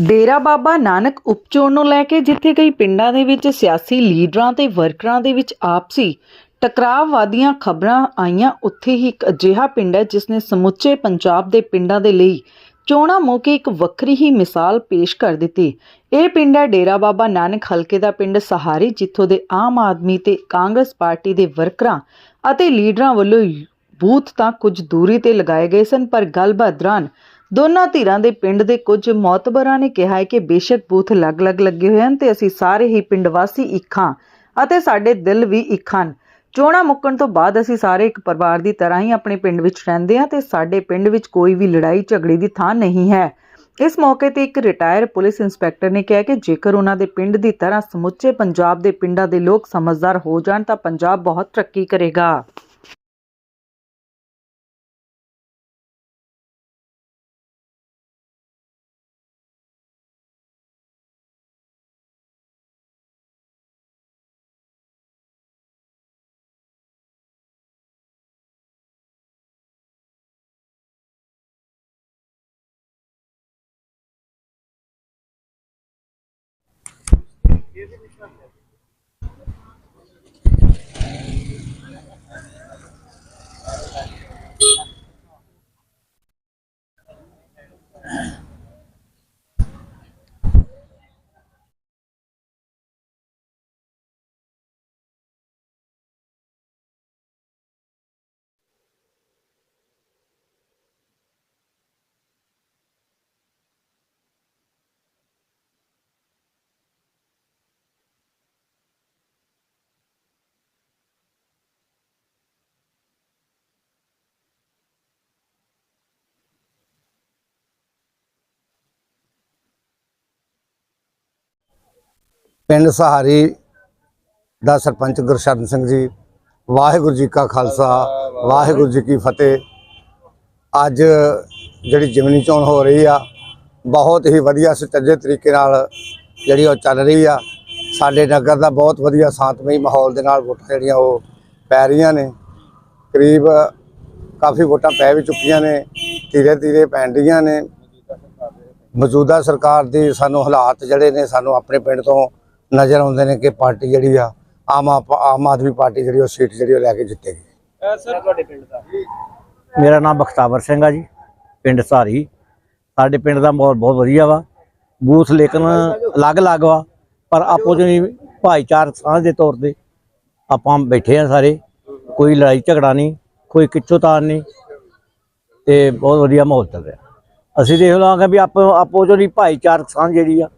ਡੇਰਾ ਬਾਬਾ ਨਾਨਕ ਉਪਚੋਣ ਨੂੰ ਲੈ ਕੇ ਜਿੱਥੇ ਕਈ ਪਿੰਡਾਂ ਦੇ ਵਿੱਚ ਸਿਆਸੀ ਲੀਡਰਾਂ ਤੇ ਵਰਕਰਾਂ ਦੇ ਵਿੱਚ ਆਪਸੀ ਟਕਰਾਵਵਾਦੀਆਂ ਖਬਰਾਂ ਆਈਆਂ, ਉੱਥੇ ਹੀ ਇੱਕ ਅਜਿਹਾ ਪਿੰਡ ਹੈ ਜਿਸ ਨੇ ਸਮੁੱਚੇ ਪੰਜਾਬ ਦੇ ਪਿੰਡਾਂ ਦੇ ਲਈ ਚੋਣਾਂ ਮੌਕੇ ਇੱਕ ਵੱਖਰੀ ਹੀ ਮਿਸਾਲ ਪੇਸ਼ ਕਰ ਦਿੱਤੀ। ਇਹ ਪਿੰਡ ਹੈ ਡੇਰਾ ਬਾਬਾ ਨਾਨਕ ਹਲਕੇ ਦਾ ਪਿੰਡ ਸਹਾਰੀ, ਜਿੱਥੋਂ ਦੇ ਆਮ ਆਦਮੀ ਤੇ ਕਾਂਗਰਸ ਪਾਰਟੀ ਦੇ ਵਰਕਰਾਂ ਅਤੇ ਲੀਡਰਾਂ ਵੱਲੋਂ ਬੂਥ ਤਾਂ ਕੁਝ ਦੂਰੀ ਤੇ ਲਗਾਏ ਗਏ ਸਨ, ਪਰ ਗੱਲਬਾਤ ਦੌਰਾਨ ਦੋਨਾਂ ਧਿਰਾਂ ਦੇ ਪਿੰਡ ਦੇ ਕੁਝ ਮੌਤਬਰਾਂ ਨੇ ਕਿਹਾ ਹੈ ਕਿ ਬੇਸ਼ੱਕ ਬੂਥ ਅਲੱਗ-ਅਲੱਗ ਲੱਗੇ ਹੋਏ ਹਨ ਤੇ ਅਸੀਂ ਸਾਰੇ ਹੀ ਪਿੰਡ ਵਾਸੀ ਇੱਕ ਹਾਂ ਅਤੇ ਸਾਡੇ ਦਿਲ ਵੀ ਇੱਕ ਹਨ। ਚੋਣਾਂ ਮੁੱਕਣ ਤੋਂ ਬਾਅਦ ਅਸੀਂ ਸਾਰੇ ਇੱਕ ਪਰਿਵਾਰ ਦੀ ਤਰ੍ਹਾਂ ਹੀ ਆਪਣੇ ਪਿੰਡ ਵਿੱਚ ਰਹਿੰਦੇ ਹਾਂ ਤੇ ਸਾਡੇ ਪਿੰਡ ਵਿੱਚ ਕੋਈ ਵੀ ਲੜਾਈ ਝਗੜੇ ਦੀ ਥਾਂ ਨਹੀਂ ਹੈ। ਇਸ ਮੌਕੇ ਤੇ ਇੱਕ ਰਿਟਾਇਰ ਪੁਲਿਸ ਇੰਸਪੈਕਟਰ ਨੇ ਕਿਹਾ ਕਿ ਜੇਕਰ ਉਹਨਾਂ ਦੇ ਪਿੰਡ ਦੀ ਤਰ੍ਹਾਂ ਸਮੁੱਚੇ ਪੰਜਾਬ ਦੇ ਪਿੰਡਾਂ ਦੇ ਲੋਕ ਸਮਝਦਾਰ ਹੋ ਜਾਣ ਤਾਂ ਪੰਜਾਬ ਬਹੁਤ ਤਰੱਕੀ ਕਰੇਗਾ। Yeah. ਪਿੰਡ ਸਹਾਰੀ ਦਾ ਸਰਪੰਚ ਗੁਰਸ਼ਰਨ ਸਿੰਘ ਜੀ, ਵਾਹਿਗੁਰੂ ਜੀ ਕਾ ਖਾਲਸਾ, ਵਾਹਿਗੁਰੂ ਜੀ ਕੀ ਫਤਿਹ। ਅੱਜ ਜਿਹੜੀ ਜਿਮਨੀ ਚੋਣ ਹੋ ਰਹੀ ਆ, ਬਹੁਤ ਹੀ ਵਧੀਆ ਸੁਚੱਜੇ ਤਰੀਕੇ ਨਾਲ ਜਿਹੜੀ ਉਹ ਚੱਲ ਰਹੀ ਆ। ਸਾਡੇ ਨਗਰ ਦਾ ਬਹੁਤ ਵਧੀਆ ਸ਼ਾਂਤਮਈ ਮਾਹੌਲ ਦੇ ਨਾਲ ਵੋਟਾਂ ਜਿਹੜੀਆਂ ਉਹ ਪੈ ਰਹੀਆਂ ਨੇ। ਕਰੀਬ ਕਾਫੀ ਵੋਟਾਂ ਪੈ ਵੀ ਚੁੱਕੀਆਂ ਨੇ ਧੀਰੇ ਧੀਰੇ ਪੈਣ ਰਹੀਆਂ ਨੇ। ਮੌਜੂਦਾ ਸਰਕਾਰ ਦੀ ਸਾਨੂੰ ਹਾਲਾਤ ਜਿਹੜੇ ਨੇ, ਸਾਨੂੰ ਆਪਣੇ ਪਿੰਡ ਤੋਂ ਨਜ਼ਰ ਆਉਂਦੇ ਨੇ ਕਿ ਪਾਰਟੀ ਜਿਹੜੀ ਆ ਆਮ ਆਪ- ਆਮ ਆਦਮੀ ਪਾਰਟੀ ਜਿਹੜੀ ਉਹ ਸੀਟ ਜਿਹੜੀ ਉਹ ਲੈ ਕੇ ਜਿੱਤੇਗੀ ਸਰ ਤੁਹਾਡੇ ਪਿੰਡ ਦਾ? ਮੇਰਾ ਨਾਮ ਬਖਤਾਵਰ ਸਿੰਘ ਆ ਜੀ ਪਿੰਡ ਸਾਰੀ ਸਾਡੇ ਪਿੰਡ ਦਾ ਮਾਹੌਲ ਬਹੁਤ ਵਧੀਆ ਵਾ ਬੂਥ ਲੇਕਿਨ ਅਲੱਗ-ਅਲੱਗ ਵਾ ਪਰ ਆਪੋ ਜੀ ਭਾਈਚਾਰ ਸਾਂਝ ਦੇ ਤੌਰ ਤੇ ਆਪਾਂ ਬੈਠੇ ਆ ਸਾਰੇ ਕੋਈ ਲੜਾਈ ਝਗੜਾ ਨਹੀਂ ਕੋਈ ਕਿੱਚੋਤਾਨ ਨਹੀਂ ਤੇ ਬਹੁਤ ਵਧੀਆ ਮਾਹੌਲ ਚੱਲ ਰਿਹਾ। ਅਸੀਂ ਦੇਖ ਲਾਂਗੇ ਵੀ ਆਪੋ ਆਪੋ ਜੀ ਭਾਈਚਾਰਕ ਸਾਂਝ ਜਿਹੜੀ ਆ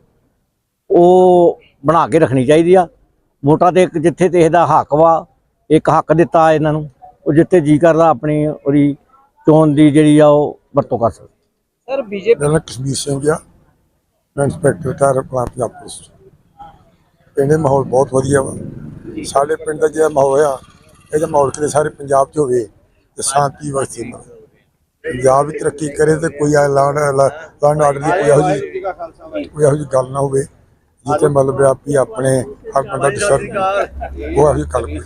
ਉਹ ਬਣਾ ਕੇ ਰੱਖਣੀ ਚਾਹੀਦੀ ਆ। ਵੋਟਾਂ ਤੇ ਇੱਕ ਜਿੱਥੇ ਤੇ ਇਹਦਾ ਹੱਕ ਵਾ ਇੱਕ ਹੱਕ ਦਿੱਤਾ ਇਹਨਾਂ ਨੂੰ ਉਹ ਜਿੱਥੇ ਜੀ ਕਰਦਾ ਆਪਣੀ ਉਹਦੀ ਚੋਣ ਦੀ ਜਿਹੜੀ ਆ ਉਹ ਵਰਤੋਂ ਕਰ ਸਕਦਾ। ਸਰ ਬੀਜੇਪੀ ਨਾਮ ਕਸ਼ਮੀਰ ਸਿੰਘ ਆ। ਮੈਂ ਇੰਸਪੈਕਟਰ ਰਿਟਾਇਰ ਪੰਜਾਬ ਪੁਲਿਸ ਪਿੰਡ ਦਾ ਮਾਹੌਲ ਬਹੁਤ ਵਧੀਆ ਵਾ। ਸਾਡੇ ਪਿੰਡ ਦਾ ਜਿਹੜਾ ਮਾਹੌਲ ਆ ਇਹਦਾ ਮਾਹੌਲ ਕਿਤੇ ਸਾਰੇ ਪੰਜਾਬ 'ਚ ਹੋਵੇ ਤੇ ਸ਼ਾਂਤੀ ਵਸੀ ਪੰਜਾਬ ਵੀ ਤਰੱਕੀ ਕਰੇ ਤੇ ਕੋਈ ਲਾਣ ਲਾਣ ਆਰਡਰ ਦੀ ਕੋਈ ਇਹੋ ਜਿਹੀ ਕੋਈ ਇਹੋ ਜਿਹੀ ਗੱਲ ਨਾ ਹੋਵੇ। ਜਿੱਥੇ ਮਤਲਬ ਵੀ ਆਪਣੇ ਹਰ ਬੰਦਾ ਡਿਸਰ ਉਹ ਗੱਲ ਕੋਈ